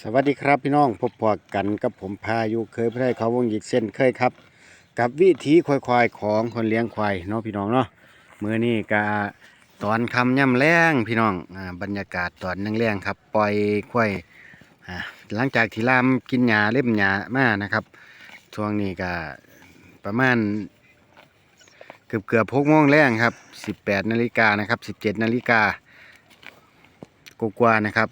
สวัสดีครับพี่น้องพบพอกันกับผมพายุเคยพระเขาวงอีกเส้นเคยครับ กับวิถีควายควายของคนเลี้ยงควายเนาะพี่น้องเนาะมือนี้ก็ตอนคำย่ำแรงพี่น้องอ่าบรรยากาศตอนแรงครับ ปล่อยควายอ่าหลังจากที่ลามกินหญ้าเล่มหญ้ามานะครับช่วงนี้ก็ประมาณเกือบเกือบหกโมงแรงครับ 18นาฬิกานะครับ17นาฬิกากว่านะครับ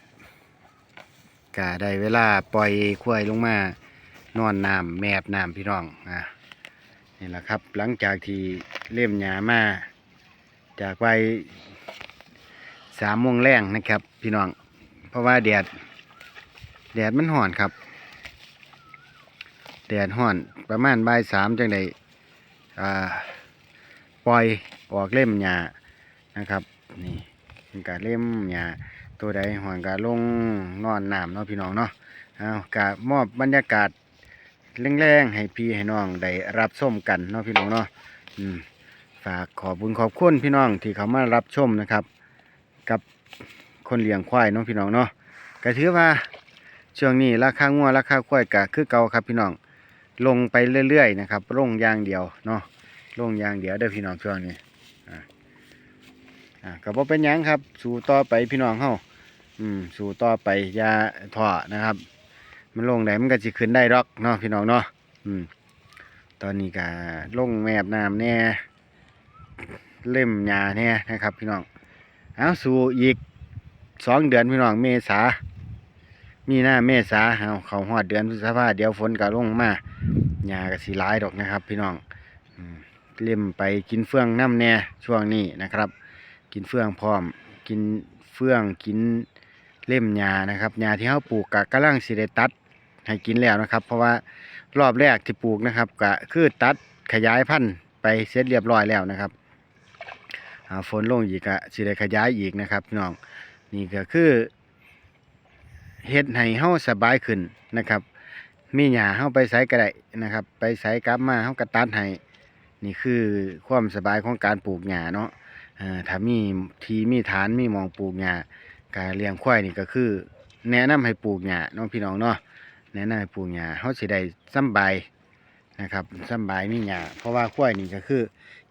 ก็ได้เวลาปล่อยควายลงมานอนน้ำแมบน้ำพี่น้องอะนี่แหละครับ หลังจากที่เล่มหยามาจากไปสามโมงแรงนะครับ พี่น้อง เพราะว่าแดดแดดมันห่อนครับ แดดห่อนประมาณบ่ายสามจังไดอ่าปล่อยออกเล่มหยานะครับ นี่เป็นการเล่มหยา ตัวใดหอนกาลงนอนน้ำเนาะพี่น้องเนาะเอากะมอบบรรยากาศแรงๆให้พี่ให้น้องได้รับชมกันเนาะพี่น้องเนาะอืมฝากขอบคุญขอบคุณพี่น้องที่เขามารับชมนะครับ กับคนเลี้ยงควายเนาะพี่น้องเนาะก็ถือว่าช่วงนี้ราคางัวราคาควายก็คือเก่าครับพี่น้องลงไปเรื่อยๆนะครับลงอย่างเดียวเนาะลงอย่างเดียวเด้อพี่น้องช่วงนี้ อ่าก็บ่เป็นหยังครับ สู่ต่อไปพี่น้องเฮาอืม สู่ต่อไปอย่าท้อนะครับ มันลงไหนมันก็จะขึ้นได้ดอกเนาะพี่น้องเนาะอืม ตอนนี้ก็ลงแมบน้ำแน่เล่มหญ้าแน่นะครับ พี่น้องเอาสู่อีกสองเดือนพี่น้องเมษามีหน้าเมษาเอาเขาหอดเดือนพฤษภาเดี๋ยวฝนก็ลงมาหญ้าก็สีร้ายดอกนะครับ พี่น้องอเล่มไปกินเฟืองน้ำแน่ช่วงนี้นะครับ กินเฟืองพร้อม กินเฟืองกินเล่มหญ้านะครับหญ้าที่เขาปลูกกะกำลังสิได้ตัดให้กินแล้วนะครับ เพราะว่ารอบแรกที่ปลูกนะครับก็คือตัดขยายพันธุ์ไปเสร็จเรียบร้อยแล้วนะครับฝนลงอีกก็สิได้ขยายอีกนะครับพี่น้องนี่ก็คือเฮ็ดให้เฮาสบายขึ้นนะครับ มีหญ้าเฮาไปใส่ก็ได้นะครับ ไปใส่กลับมาเฮาก็ตัดให้นี่คือความสบายของการปลูกหญ้าเนาะ ถ้ามีทีมีฐานมีมองปลูกหญ้าการเลี้ยงควายนี่ก็คือ แนะนำให้ปลูกหญ้าน้องพี่น้องเนาะแนะนำให้ปลูกหญ้าเฮาสิได้สำบายนะครับสำบายมีหญ้าเพราะว่าควายนี่ก็คือ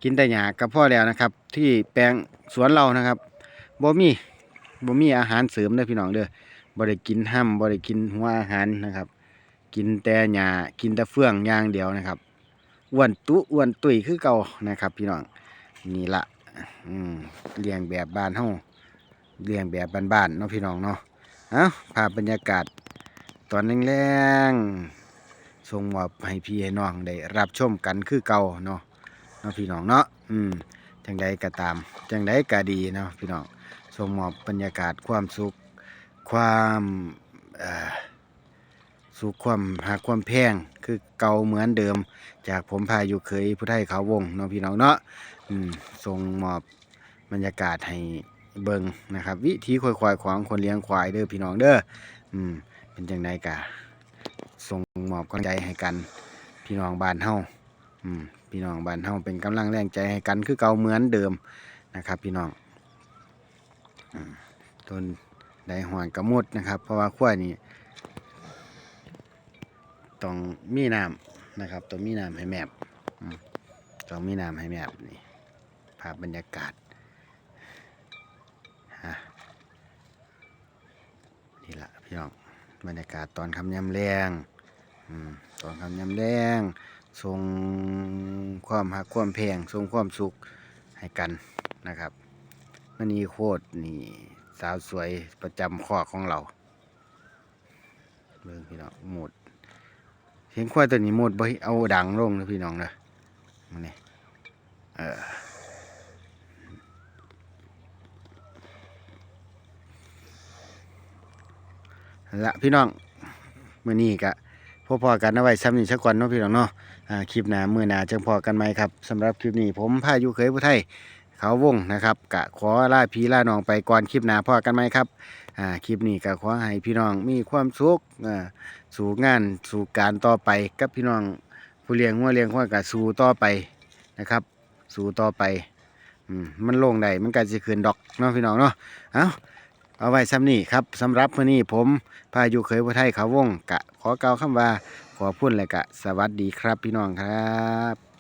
กินแต่หญ้าก็พอแล้วนะครับ ที่แปลงสวนเรานะครับบ่มีบ่มีอาหารเสริมเด้อพี่น้องเด้อบ่ได้กินห้ำบ่ได้กินหัวอาหารนะครับ กินแต่หญ้ากินแต่เฟืองอย่างเดียวนะครับอ้วนตุอ้วนตุยคือเก่านะครับ พี่น้องนี่ละ เลี้ยงแบบบ้านเฮาเลี้ยงแบบบ้านๆเนาะพี่น้องเนาะเอาภาพบรรยากาศ ตอนแรงๆส่งมอบให้พี่ให้น้องได้รับชมกันคือเก่าเนาะเนาะพี่น้องเนาะอืมจังใดก็ตาม จังใดก็ดีเนาะพี่น้องส่งมอบบรรยากาศความสุข ความสุขความหักความแพงคือเก่าเหมือนเดิม จากผมพาอยู่เคยผู้ไทยเขาวงเนาะพี่น้องเนาะ อืมส่งมอบบรรยากาศให้เบิงนะครับ วิธีควายควายของคนเลี้ยงควายเด้อพี่น้องเด้ออืมเป็นจังไดกะส่งมอบกำลังใจให้กัน พี่น้องบ้านเฮาอืมพี่น้องบ้านเฮาเป็นกำลังแรงใจให้กันคือเก่าเหมือนเดิมนะครับ พี่น้องอต้นไดหอนกระมุดนะครับ เพราะว่าควายนี่ต้องมีน้ำนะครับต้องมีน้ำให้แมบต้องมีน้ำให้แมบนี่ ภาพบรรยากาศฮะนี่ละพี่น้องบรรยากาศตอนคำยำแรงอตอนคำยำแรงทรงความหักความแพงทรงความสุขให้กันนะครับมันนี่โคตรนี่สาวสวยประจำข้อของเราเบิ่งพี่น้องหมดเห็นควายตัวนี้หมดบ่เอาดังลงนะพี่น้องเนะนี่เออ ละพี่น้องมื้อนี้ก็พบพอกันเอาไว้ซ้ำนี่สักก่อนเนาะพี่น้องเนาะอ่าคลิปหน้ามื้อหน้าจังพอกันไหมครับสำหรับคลิปนี้ผมพายุเคยผู้ไทยเขาวงนะครับกะขอลาพี่าน้องไปก่อนคลิปหน้าพอกันไหมครับอ่าคลิปนี้ก็ขอให้พี่น้องมีความสุขอ่าสู่งานสู่การต่อไปกับพี่น้องผู้เลี้ยงหัวเลี้ยงหัวกะสู่ต่อไปนะครับ สู่ต่อไปอืมมันโล่งได้มันก็สิขึ้นดอกเนาะพี่น้องเนาะเอ้า เอาไว้ซ้ำนี่ครับสำหรับมื้อนี้ผมพายุเคยผู้ไทยเขาวงกะ ขอกล่าวคำว่าขอพุ่นและกะ สวัสดีครับพี่น้องครับ